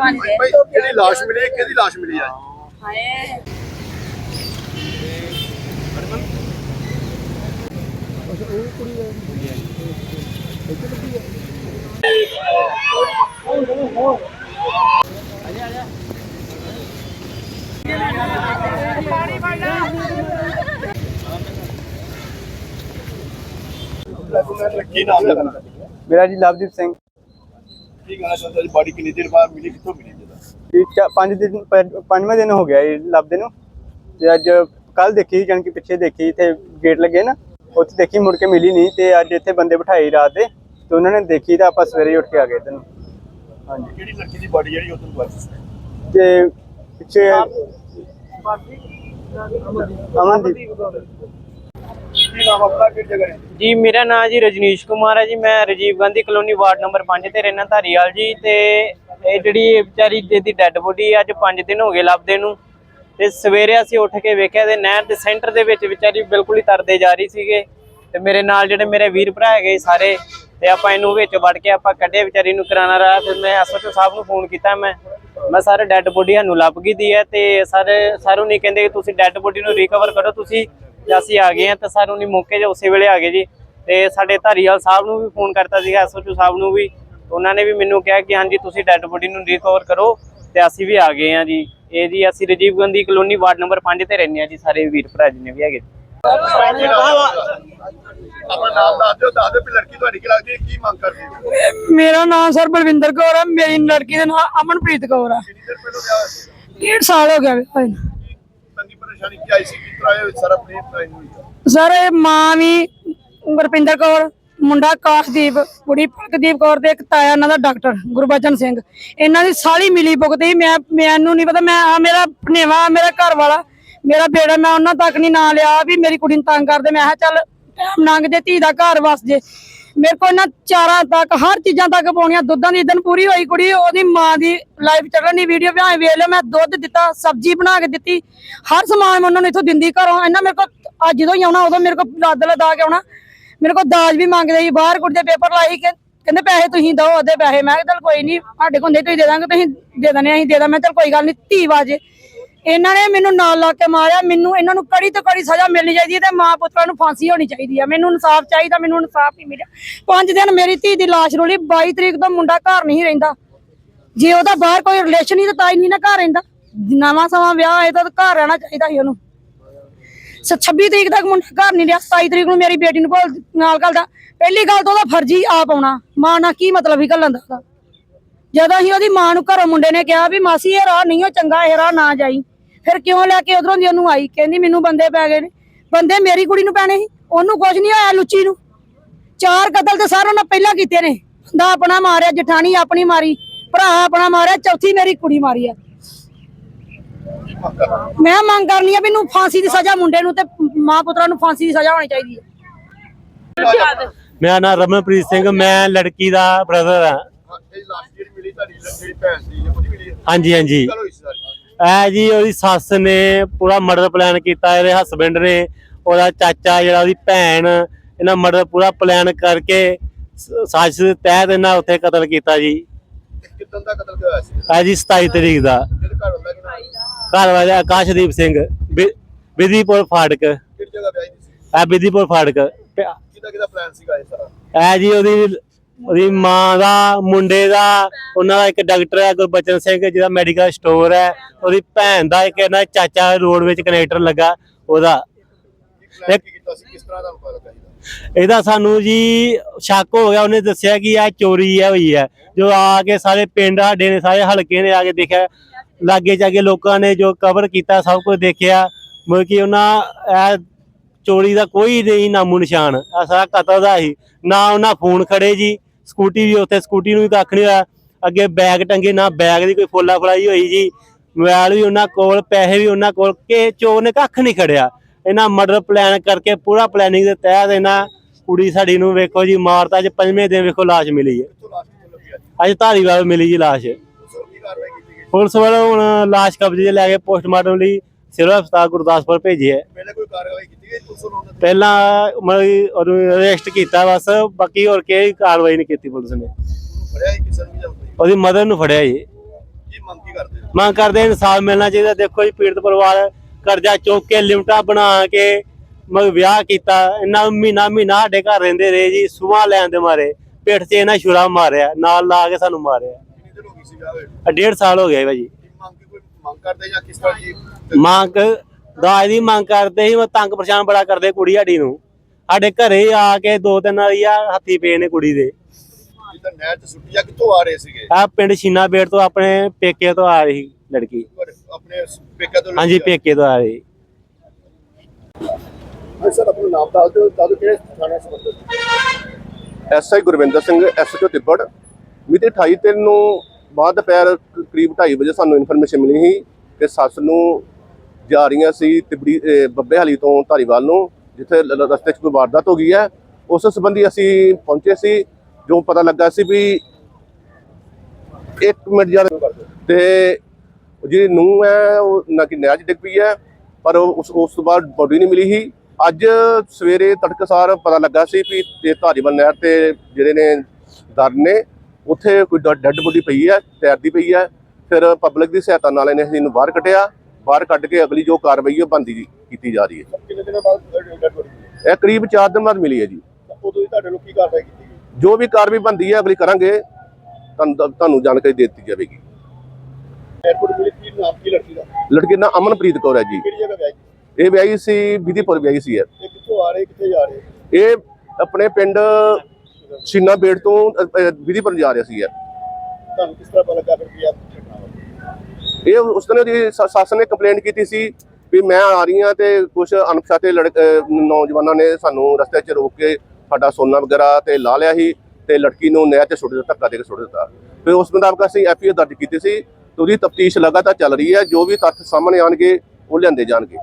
ਬਣ ਗਏ ਭਾਈ ਮਿਲੀ ਕਿਹਦੀ ਲਾਸ਼ ਮਿਲੀ ਹੈ? ਹਾਏ। ਕੀ ਨਾਮ ਹੈ ਤੁਹਾਡਾ? ਮੇਰਾ ਜੀ ਲਵਦੀਪ ਸਿੰਘ। ਕੀ ਕਹਿਣਾ ਚਾਹੁੰਦਾ ਜੀ ਬਾਡੀ ਕਿੰਨੀ ਦੇਰ ਬਾਅਦ ਮਿਲੀ ਕਿੱਥੋਂ ਮਿਲੀ ਜਿਹਦਾ ਇਹ ਚਾ- ਪੰਜ ਦਿਨ ਪ- ਪੰਜਵਾਂ ਦਿਨ ਹੋ ਗਿਆ ਇਹ ਲੱਭਦੇ ਨੂੰ। ਤੇ ਅੱਜ ਕੱਲ ਦੇਖੀ ਜਾਨ ਕਿ ਪਿੱਛੇ ਦੇਖੀ ਇੱਥੇ ਗੇਟ ਲੱਗੇ ਨਾ ਉੱਥੇ ਦੇਖੀ ਮੁੜ ਕੇ ਮਿਲੀ ਨਹੀਂ ਤੇ ਅੱਜ ਇੱਥੇ ਬੰਦੇ ਬਿਠਾਈ ਰਾਤ ਦੇ ਤੇ ਉਹਨਾਂ ਨੇ ਦੇਖੀ ਤਾਂ ਆਪਾਂ ਸਵੇਰੇ ਹੀ ਉੱਠ ਕੇ ਆ ਗਏ ਇੱਧਰ ਨੂੰ। ਹਾਂਜੀ। ਕਿਹੜੀ ਲੜਕੀ ਦੀ ਬਾਡੀ ਜਿਹੜੀ ਉਦੋਂ ਵਾਪਸ ਤੇ ਪਿੱਛੇ ਅਮਨਦੀਪ। ਕੀ ਨਾਮ ਆਪਣਾ, ਕਿਹੜੀ ਜਗ੍ਹਾ ਹੈ? ਜੀ, ਮੇਰਾ ਨਾਮ ਜੀ ਰਜਨੀਸ਼ ਕੁਮਾਰ ਹੈ ਜੀ। ਮੈਂ Rajiv Gandhi colony ward number 5 ਤੇ ਰਹਿਣਾ ਧਾਰੀਵਾਲ ਜੀ ਤੇ ਇਹ ਜਿਹੜੀ ਵਿਚਾਰੀ ਜਿਹਦੀ ਡੈੱਡ ਬੋਡੀ ਅੱਜ 5 ਦਿਨ ਹੋ ਗਏ ਲੱਭਦੇ ਨੂੰ। ਤੇ ਸਵੇਰੇ ਅਸੀਂ ਉੱਠ ਕੇ ਵੇਖਿਆ ਤੇ ਨਹਿਰ ਦੇ ਸੈਂਟਰ ਦੇ ਵਿੱਚ ਵਿਚਾਰੀ ਬਿਲਕੁਲ ਹੀ ਤਰਦੇ ਜਾ ਰਹੀ ਸੀਗੇ। ਤੇ ਮੇਰੇ ਨਾਲ ਜਿਹੜੇ ਮੇਰੇ ਵੀਰ ਭਰਾ ਹੈਗੇ ਸਾਰੇ, ਤੇ ਆਪਾਂ ਇਹਨੂੰ ਵਿੱਚ ਵੜ ਕੇ ਆਪਾਂ ਕੱਢੇ ਵਿਚਾਰੀ ਨੂੰ ਕਰਾਣਾ ਰਹਾ ਫਿਰ ਮੈਂ ਐਸਓਚਓ ਸਾਹਿਬ ਨੂੰ ਫੋਨ ਕੀਤਾ ਮੈਂ। ਮੈਂ ਸਾਰੇ ਡੈੱਡ ਬੋਡੀ ਸਾਨੂੰ ਲੱਭ ਗਈ ਦੀ ਹੈ ਤੇ ਸਾਰੇ ਸਾਰੂ ਨਹੀਂ ਕਹਿੰਦੇ ਕਿ ਤੁਸੀਂ ਡੈੱਡ ਬੋਡੀ ਨੂੰ ਰਿਕਵਰ ਕਰੋ, ਤੁਸੀਂ ਅਸੀਂ ਆ ਗਏ ਆ ਤੇ ਸਾਨੂੰ ਨਹੀਂ ਮੌਕੇ 'ਤੇ ਉਸੇ ਵੇਲੇ ਆ ਗਏ ਜੀ। ਤੇ ਸਾਡੇ ਧਾਰੀਵਾਲ ਸਾਹਿਬ ਨੂੰ ਵੀ ਫੋਨ ਕਰਤਾ ਸੀਗਾ ਐਸਓਚਓ ਸਾਹਿਬ ਨੂੰ ਵੀ। ਉਹਨਾਂ ਨੇ ਵੀ ਮੈਨੂੰ ਕਿਹਾ ਕਿ ਹਾਂਜੀ ਤੁਸੀਂ ਡੈੱਡ ਬੋਡੀ ਨੂੰ ਰਿਕਵਰ ਕਰੋ ਤੇ ਅਸੀਂ ਵੀ ਆ ਗਏ ਆ ਜੀ। ਇਹ ਜੀ ਅਸੀਂ Rajiv Gandhi colony ward number 5 ਤੇ ਰਹਿੰਦੇ ਆ ਜੀ ਸਾਰੇ ਵੀਰ ਭਰਾ ਜਿੰਨੇ ਵੀ ਹੈਗੇ। ਆਪਣਾ ਨਾਮ ਦੱਸ ਦਿਓ ਦੱਸ ਦਿਓ ਵੀ ਲੜਕੀ ਤੁਹਾਡੀ ਕਿ ਲੱਗਦੀ ਹੈ ਕੀ ਮੰਗ ਕਰਦੀ ਹੈ? ਮੇਰਾ ਨਾਮ ਸਰ ਬਲਵਿੰਦਰ ਕੌਰ ਹੈ ਮੇਰੀ ਲੜਕੀ ਦਾ ਨਾਮ ਅਮਨਪ੍ਰੀਤ ਕੌਰ ਸੀ? ਡੇਢ ਸਾਲ ਹੋ ਗਿਆ। ਤੰਗੀ ਪਰੇਸ਼ਾਨੀ ਕੀ ਆਈ ਸੀ? ਕਿਸ ਤਰ੍ਹਾਂ ਇਹ ਸਾਰਾ ਪਲੇਨ ਟ੍ਰਾਈਨ ਹੋਈ ਸਰ, ਇਹ ਮਾਂ ਵੀ ਗੁਰਪਿੰਦਰ ਕੌਰ, ਮੁੰਡਾ ਕਾਸ਼ਦੀਪ, ਕੁੜੀ ਪਲਕਦੀਪ ਕੌਰ ਤੇ ਇੱਕ ਤਾਇਆ, ਇਹਨਾਂ ਦਾ ਡਾਕਟਰ ਗੁਰਬਚਨ ਸਿੰਘ। ਇਹਨਾਂ ਦੀ ਸਾਲੀ ਮਿਲੀ ਭੁਗਤੀ, ਮੈਂ, ਮੈਨੂੰ ਨਹੀਂ ਪਤਾ, ਮੈਂ ਆ ਮੇਰਾ ਭਨੇਵਾ ਮੇਰਾ ਘਰ ਵਾਲਾ ਮੇਰਾ ਬੇੜਾ ਮੈਂ ਉਹਨਾਂ ਤੱਕ ਨਹੀਂ ਨਾਂ ਲਿਆ, ਵੀ ਮੇਰੀ ਕੁੜੀ ਨੂੰ ਤੰਗ ਕਰਦੇ। ਮੈਂ ਕਿਹਾ ਚੱਲ, ਟਾਈਮ ਲੰਘ ਜੇ, ਧੀ ਦਾ ਘਰ ਵਸ ਜੇ। ਮੇਰੇ ਕੋਲ ਨਾ ਚਾਰਾਂ ਤੱਕ, ਹਰ ਚੀਜ਼ਾਂ ਤੱਕ ਪਾਉਣੀਆਂ, ਦੁੱਧਾਂ ਦੀ ਦਿਨ ਪੂਰੀ ਹੋਈ ਕੁੜੀ, ਉਹਦੀ ਮਾਂ ਦੀ ਲਾਈਵ ਚੱਲਣ ਦੀ ਵੀਡੀਓ ਵਿਆਹ ਵੇਖ ਲਿਓ, ਮੈਂ ਦੁੱਧ ਦਿੱਤਾ, ਸਬਜ਼ੀ ਬਣਾ ਕੇ ਦਿੱਤੀ, ਹਰ ਸਮਾਨ ਮੈਂ ਉਹਨਾਂ ਨੂੰ ਇਥੋਂ ਦਿੰਦੀ ਘਰੋਂ ਇਹਨਾਂ ਮੇਰੇ ਕੋਲ, ਅੱਜ ਜਦੋਂ ਹੀ ਆਉਣਾ, ਉਦੋਂ ਮੇਰੇ ਕੋਲ ਲੱਦ ਲਦਾ ਕੇ ਆਉਣਾ, ਮੇਰੇ ਕੋਲ ਦਾਜ ਵੀ ਮੰਗਦੇ ਸੀ, ਬਾਹਰ ਕੁੜੀ ਦੇ ਪੇਪਰ ਲਾਈ ਕਿ, ਕਹਿੰਦੇ ਪੈਸੇ ਤੁਸੀਂ ਦਿਓ ਅੱਧੇ ਪੈਸੇ, ਮੈਂ ਕਿਹਾ ਚੱਲ ਕੋਈ ਨਹੀਂ ਸਾਡੇ ਕੋਲ ਹੁੰਦੇ, ਤੁਸੀਂ ਦੇ ਦਾਂਗੇ, ਤੁਸੀਂ ਦੇ ਦਨੇ ਅਸੀਂ ਦੇ ਦਾਂ ਮੈਂ ਚੱਲ ਕੋਈ ਗੱਲ ਨਹੀਂ ਧੀ ਵਾਜੇ ਇਹਨਾਂ ਨੇ ਮੈਨੂੰ ਨਾਲ ਲਾ ਕੇ ਮਾਰਿਆ, ਮੈਨੂੰ ਇਹਨਾਂ ਨੂੰ ਕੜੀ ਤੋਂ ਕੜੀ ਸਜ਼ਾ ਮਿਲਣੀ ਚਾਹੀਦੀ ਹੈ ਤੇ ਮਾਂ ਪੁੱਤਰਾਂ ਨੂੰ ਫਾਂਸੀ ਹੋਣੀ ਚਾਹੀਦੀ ਹੈ। ਮੈਨੂੰ ਇਨਸਾਫ ਚਾਹੀਦਾ, ਮੈਨੂੰ ਇਨਸਾਫ ਨਹੀਂ ਮਿਲਿਆ। ਪੰਜ ਦਿਨ ਮੇਰੀ ਧੀ ਦੀ ਲਾਸ਼ ਰੋਲੀ 22 ਤਰੀਕ ਤੋਂ ਮੁੰਡਾ ਘਰ ਨਹੀਂ ਰਹਿੰਦਾ। ਜੇ ਉਹਦਾ ਬਾਹਰ ਕੋਈ ਰਿਲੇਸ਼ਨ ਹੀ ਤਾਂ ਤਾਂ ਹੀ ਨਹੀਂ ਨਾ ਘਰ ਰਹਿੰਦਾ। ਨਵਾਂ ਸਮਾਂ ਵਿਆਹ ਹੋਏ ਤਾਂ ਘਰ ਰਹਿਣਾ ਚਾਹੀਦਾ ਸੀ ਉਹਨੂੰ। ਸ 26 ਤਰੀਕ ਤੱਕ ਮੁੰਡਾ ਘਰ ਨਹੀਂ ਰਿਹਾ 27 ਤਰੀਕ ਨੂੰ ਮੇਰੀ ਬੇਟੀ ਨੂੰ ਭੁੱਲ, ਨਾਲ ਘੱਲਦਾ। ਪਹਿਲੀ ਗੱਲ ਤਾਂ ਉਹਦਾ ਫਰਜ਼ੀ ਆਪ ਆਉਣਾ। ਮਾਂ ਨਾਲ ਕੀ ਮਤਲਬ ਹੀ ਘੱਲਣ ਦਾ ਉਹਦਾ? ਜਦੋਂ ਅਸੀਂ ਉਹਦੀ ਮਾਂ ਨੂੰ ਘਰੋਂ ਮੁੰਡੇ ਨੇ ਕਿਹਾ ਵੀ ਮਾਸੀ ਇਹ ਰਾਹ ਨਹੀਂ, ਉਹ ਚੰਗਾ, ਇਹ ਰਾਹ ਨਾ ਜਾਈ। ਫਿਰ ਕਿਉਂ ਲੈ ਕੇ ਉਧਰੋਂ ਦੀ ਉਹਨੂੰ ਆਈ? ਕਹਿੰਦੀ ਮੈਨੂੰ ਬੰਦੇ ਪੈ ਗਏ ਨੇ। ਬੰਦੇ ਮੇਰੀ ਕੁੜੀ ਨੂੰ ਪੈਣੇ ਸੀ। ਉਹਨੂੰ ਕੁਝ ਨਹੀਂ ਹੋਇਆ ਲੁੱਚੀ ਨੂੰ। ਚਾਰ ਕਤਲ ਤੇ ਸਾਰਿਆਂ ਨੇ ਪਹਿਲਾਂ ਕੀਤੇ ਨੇ। ਬੰਦਾ ਆਪਣਾ ਮਾਰਿਆ ਜਠਾਣੀ ਆਪਣੀ ਮਾਰੀ ਭਰਾ ਆਪਣਾ ਮਾਰਿਆ ਚੌਥੀ ਮੇਰੀ ਕੁੜੀ ਮਾਰੀ ਆ। ਮੈਂ ਮੰਗ ਕਰਨੀ ਆ ਵੀ ਇਹਨੂੰ ਫਾਂਸੀ ਦੀ ਸਜ਼ਾ ਮੁੰਡੇ ਨੂੰ ਤੇ ਮਾਂ ਪੁੱਤਰਾਂ ਨੂੰ ਫਾਂਸੀ ਦੀ ਸਜ਼ਾ ਹੋਣੀ ਚਾਹੀਦੀ ਹੈ ਮੇਰਾ ਨਾਮ ਰਮਨਪ੍ਰੀਤ ਸਿੰਘ ਮੈਂ ਲੜਕੀ ਦਾ ਬ੍ਰਦਰ ਹੈ ਹਾਂਜੀ ਹਾਂਜੀ। ਇਹ ਜੀ ਉਹਦੀ ਸੱਸ ਨੇ ਪੂਰਾ ਮਰਡਰ ਪਲਾਨ ਕੀਤਾ ਇਹਦੇ ਹਸਬੰਡ ਨੇ ਉਹਦਾ ਚਾਚਾ ਜਿਹੜਾ ਉਹਦੀ ਭੈਣ ਇਹਨਾਂ ਮਰਡਰ ਪੂਰਾ ਪਲਾਨ ਕਰਕੇ ਸਾਜ਼ਿਸ਼ ਦੇ ਤਹਿਤ ਇਹਨਾਂ ਉੱਥੇ ਕਤਲ ਕੀਤਾ ਜੀ। ਕਿਦਾਂ ਦਾ ਕਤਲ ਹੋਇਆ ਸੀ? ਇਹ ਜੀ 27 ਤਰੀਕ ਦਾ। ਘਰ ਵਾਲਾ ਆਕਾਸ਼ਦੀਪ ਸਿੰਘ ਵਿਧੀਪੁਰ ਫਾੜਕ ਕਿਹੜੀ ਜਗ੍ਹਾ ਵਿਆਹੀ ਸੀ? ਇਹ ਵਿਧੀਪੁਰ ਫਾੜਕ ਪ- ਕਿਹਦਾ ਕਿਹਦਾ ਪਲਾਨ ਸੀਗਾ ਇਹ ਸਾਰਾ? ਇਹ ਜੀ ਉਹਦੀ ਉਹਦੀ ਮਾਂ ਦਾ ਮੁੰਡੇ ਦਾ ਉਹਨਾਂ ਦਾ ਇੱਕ ਡਾਕਟਰ ਹੈ ਗੁਰਬਚਨ ਸਿੰਘ ਜਿਹਦਾ ਮੈਡੀਕਲ ਸਟੋਰ ਹੈ। ਉਹਦੀ ਭੈਣ ਦਾ ਇੱਕ ਇਹਨਾਂ ਚਾਚਾ ਰੋਡ ਵਿੱਚ ਕਨੈਕਟਰ ਲੱਗਾ ਉਹਦਾ। ਦਾ ਇਹਦਾ ਸਾਨੂੰ ਜੀ ਸ਼ੱਕ ਹੋ ਗਿਆ ਉਹਨੇ ਦੱਸਿਆ ਕਿ ਇਹ ਚੋਰੀ ਹੈ ਹੋਈ ਹੈ। ਜੋ ਆ ਕੇ ਸਾਰੇ ਪਿੰਡ ਸਾਡੇ ਨੇ ਸਾਰੇ ਹਲਕੇ ਨੇ ਆ ਕੇ ਦੇਖਿਆ। ਲਾਗੇ ਜਾਗੇ ਲੋਕਾਂ ਨੇ ਜੋ ਕਵਰ ਕੀਤਾ ਸਭ ਕੁਝ ਦੇਖਿਆ। ਮਤਲਬ ਕਿ ਉਹਨਾਂ ਇਹ ਚੋਰੀ ਦਾ ਕੋਈ ਨਹੀਂ ਨਾਮੋ ਨਿਸ਼ਾਨ। ਇਹ ਸਾਰਾ ਕਤਲ ਦਾ ਹੀ ਨਾ ਉਹਨਾਂ ਫੋਨ ਖੜੇ ਜੀ। ਸਕੂਟੀ ਵੀ ਉੱਥੇ ਸਕੂਟੀ ਨੂੰ ਵੀ ਕੱਖ ਨਹੀਂ ਹੋਇਆ। ਅੱਗੇ ਬੈਗ ਟੰਗੇ ਨਾ ਬੈਗ ਦੀ ਕੋਈ ਫੋਲਾ ਫੜਾਈ ਹੋਈ ਜੀ। ਮੋਬਾਈਲ ਵੀ ਉਹਨਾਂ ਕੋਲ ਪੈਸੇ ਵੀ ਉਹਨਾਂ ਕੋਲ ਕਿ ਚੋਰ ਨੇ ਕੱਖ ਨਹੀਂ ਖੜਿਆ। ਇਹਨਾਂ ਮਰਡਰ ਪਲਾਨ ਕਰਕੇ ਪੂਰਾ ਪਲੈਨਿੰਗ ਦੇ ਤਹਿਤ ਇਹਨਾਂ ਕੁੜੀ ਸਾਡੀ ਨੂੰ ਵੇਖੋ ਜੀ ਮਾਰਤਾ। ਅੱਜ ਪੰਜਵੇਂ ਦਿਨ ਵੇਖੋ ਲਾਸ਼ ਮਿਲੀ ਹੈ। ਅੱਜ ਧਾਰੀਵਾਲ ਮਿਲੀ ਜੀ ਲਾਸ਼। ਪੁਲਿਸ ਵੱਲੋਂ ਹੁਣ ਲਾਸ਼ ਕਬਜ਼ੇ ਲੈ ਕੇ ਪੋਸਟਮਾਰਟਮ ਲਈ ਸਿਵਲ ਹਸਪਤਾਲ ਗੁਰਦਾਸਪੁਰ ਭੇਜੀ ਹੈ। ਪਹਿਲੇ ਵੱਲੋਂ ਉਹਨਾਂ ਅਰੈਸਟ ਕੀਤਾ ਬਸ ਬਾਕੀ ਹੋਰ ਕੋਈ ਕਾਰਵਾਈ ਨਹੀਂ ਕੀਤੀ ਪੁਲਿਸ ਨੇ। ਉਹਦੀ ਮਦਰ ਨੂੰ ਫੜਿਆ ਜੀ। ਮੰਗ ਕਰਦੇ ਇਨਸਾਫ ਮਿਲਣਾ ਚਾਹੀਦਾ। ਦੇਖੋ ਜੀ ਪੀੜਤ ਪਰਿਵਾਰ ਕਰਜ਼ਾ ਚੁੱਕ ਕੇ ਲਿਮਟਾਂ ਬਣਾ ਕੇ ਮਗ ਵਿਆਹ ਕੀਤਾ। ਇੰਨਾ ਮਹੀਨਾ ਮਹੀਨਾ ਸਾਡੇ ਘਰ ਰਹਿੰਦੇ ਰਹੇ ਜੀ ਸੁਆ ਲੈਣ ਦੇ ਮਾਰੇ। ਪਿੱਠ 'ਚ ਇਹਨਾਂ ਛੁਰਾ ਮਾਰਿਆ ਨਾਲ ਲਾ ਕੇ ਸਾਨੂੰ ਮਾਰਿਆ। ਕਿੰਨੀ ਦਿਨ ਹੋ ਗਈ ਸੀ ਵਿਆਹ ਹੋਏ ਆ ਡੇਢ ਸਾਲ ਹੋ ਗਿਆ ਭਾਜੀ। ਮੰਗ ਕਰਦੇ ਜਾਂ ਕਿਸ ਤਰ੍ਹਾਂ ਜੀ? ਮੰਗ ਦਾਜ ਦੀ ਮੰਗ ਕਰਦੇ ਸੀ ਉਹ ਤੰਗ ਪਰੇਸ਼ਾਨ ਬੜਾ ਕਰਦੇ ਕੁੜੀ ਸਾਡੀ ਨੂੰ। ਸਾਡੇ ਘਰੇ ਆ ਕੇ ਦੋ ਤਿੰਨ ਵਾਰੀ ਆ ਹੱਥੀ ਪਏ ਨੇ ਕੁੜੀ ਦੇ। ਜਿੱਦਾਂ ਨਹਿਰ ਚ ਸੁੱਟੀਆਂ ਕਿੱਥੋਂ ਆ ਰਹੇ ਸੀਗੇ? ਆ ਪਿੰਡ ਛੀਨਾ ਬੇੜ ਤੋਂ ਆਪਣੇ ਪੇਕੇ ਤੋਂ ਆ ਰਹੀ ਲੜਕੀ। ਤੁਹਾਡੇ ਆਪਣੇ ਪੇਕਾ ਤੋਂ ਹਾਂਜੀ ਪੇਕੇ ਤੋਂ ਆ ਰਹੀ। ਸਰ ਆਪਣਾ ਨਾਮ ਦੱਸ ਦਿਓ ਦੱਸ ਦਿਓ ਕਿਹੜੇ ਥਾਣੇ ਸੰਬੰਧਿਤ? SI Gurvinder Singh SHO Tibbar. ਮਿਤੀ 28 ਤਿੰਨ ਨੂੰ ਬਾਅਦ ਦੁਪਹਿਰ ਕਰੀਬ 2:30 ਵਜੇ ਸਾਨੂੰ ਇਨਫੋਰਮੇਸ਼ਨ ਮਿਲੀ ਸੀ ਕਿ ਸੱਸ ਨੂੰ ਜਾ ਰਹੀਆਂ ਸੀ ਤਿਬੜੀ, ਅਹ, ਬੱਬੇ ਹਾਲੀ ਤੋਂ ਧਾਰੀਵਾਲ ਨੂੰ, ਜਿੱਥੇ ਰਸਤੇ 'ਚ ਕੋਈ ਵਾਰਦਾਤ ਹੋ ਗਈ ਹੈ। ਉਸ ਸੰਬੰਧੀ ਅਸੀਂ ਪਹੁੰਚੇ ਸੀ, ਜੋ ਪਤਾ ਲੱਗਾ ਸੀ ਵੀ ਇੱਕ ਮਿੰਟ ਜਦ ਤੇ ਜਿਹੜੀ ਨੂੰ ਹੈ, ਉਹ ਨਾ ਕਿ ਨਹਿਰ 'ਚ ਡਿੱਗ ਪਈ ਹੈ, ਪਰ ਉਹ ਉਸ ਉਸ ਤੋਂ ਬਾਅਦ ਬੋਡੀ ਨਹੀਂ ਮਿਲੀ ਸੀ। ਅੱਜ ਸਵੇਰੇ ਤੜਕਸਾਰ ਪਤਾ ਲੱਗਾ ਸੀ ਵੀ ਤੇ ਧਾਰੀਵਾਲ ਨਹਿਰ ਤੇ ਜਿਹੜੇ ਨੇ ਦਰ ਨੇ, ਉੱਥੇ ਕੋਈ ਡੈੱਡ ਬੋਡੀ ਪਈ ਹੈ, ਤੈਰਦੀ ਪਈ ਹੈ। ਫਿਰ ਪਬਲਿਕ ਦੀ ਸਹਾਇਤਾ ਨਾਲ ਇਹਨੇ ਅਸੀਂ ਇਹਨੂੰ ਬਾਹਰ ਕੱਢਿਆ। ਬਾਹਰ ਕੱਢ ਕੇ ਅਗਲੀ ਜੋ ਕਾਰਵਾਈ ਉਹ ਬੰਦੀ ਕੀਤੀ ਜਾ ਰਹੀ ਹੈ। ਇਹ ਕਰੀਬ 4 ਦਿਨ ਬਾਅਦ ਮਿਲੀ ਹੈ ਜੀ। ਉਦੋਂ ਹੀ ਤੁਹਾਡੇ ਲੋਕ ਕੀ ਕਾਰਵਾਈ ਕੀਤੀ ਗਈ? ਜੋ ਵੀ ਕਾਰਵਾਈ ਬੰਦੀ ਹੈ ਅਗਲੀ ਕਰਾਂਗੇ। ਤੁਹਾਨੂੰ ਤੁਹਾਨੂੰ ਜਾਣਕਾਰੀ ਦੇ ਦਿੱਤੀ ਜਾਵੇਗੀ। ਨਾਮ ਕੀ ਲੜਕੀ ਦਾ? ਲੜਕੀ ਦਾ ਅਮਨਪ੍ਰੀਤ ਕੌਰ ਹੈ ਜੀ। ਕਿਹੜੀ ਜਗ੍ਹਾ ਵਿਆਹੀ ਇਹ ਵਿਆਹੀ ਸੀ ਵਿਧੀਪੁਰ ਵਿਆਹੀ ਸੀ ਇਹ। ਇਹ ਕਿੱਥੋਂ ਆ ਰਹੇ ਕਿੱਥੇ ਜਾ ਰਹੇ? ਇਹ ਆਪਣੇ ਪਿੰਡ ਛੀਨਾ ਬੇੜ ਤੋਂ ਵਿਧੀਪੁਰ ਜਾ ਰਿਹਾ ਸੀ ਇਹ। ਤੁਹਾਨੂੰ ਕਿਸ ਤਰ੍ਹਾਂ ਪਤਾ ਲੱਗਾ ਫਿਰ ਵਾਪਰੀ ਇਹ ਉਸ ਦਿਨ ਉਹਦੀ ਸੱਸ ਨੇ ਕੰਪਲੇਂਟ ਕੀਤੀ ਸੀ ਵੀ ਮੈਂ ਆ ਰਹੀ ਹਾਂ ਤੇ ਕੁਝ ਅਣਪਛਾਤੇ ਲੜਕ ਨੌਜਵਾਨਾਂ ਨੇ ਸਾਨੂੰ ਰਸਤੇ 'ਚ ਰੋਕ ਕੇ ਸਾਡਾ ਸੋਨਾ ਵਗੈਰਾ ਤੇ ਲਾ ਲਿਆ ਸੀ ਤੇ ਲੜਕੀ ਨੂੰ ਨਹਿਰ 'ਚ ਸੁੱਟ ਦਿੱਤਾ, ਧੱਕਾ ਦੇ ਕੇ ਸੁੱਟ ਦਿੱਤਾ। ਫਿਰ ਉਸ ਮੁਤਾਬਕ ਅਸੀਂ ਐਫਆਈਆਰ ਦਰਜ ਕੀਤੀ ਸੀ ਤੇ ਉਹਦੀ ਤਫਤੀਸ਼ ਲਗਾਤਾਰ ਚੱਲ ਰਹੀ ਹੈ, ਜੋ ਵੀ ਤੱਥ ਸਾਹਮਣੇ ਆਣਗੇ ਉਹ ਲਿਆਂਦੇ ਜਾਣਗੇ।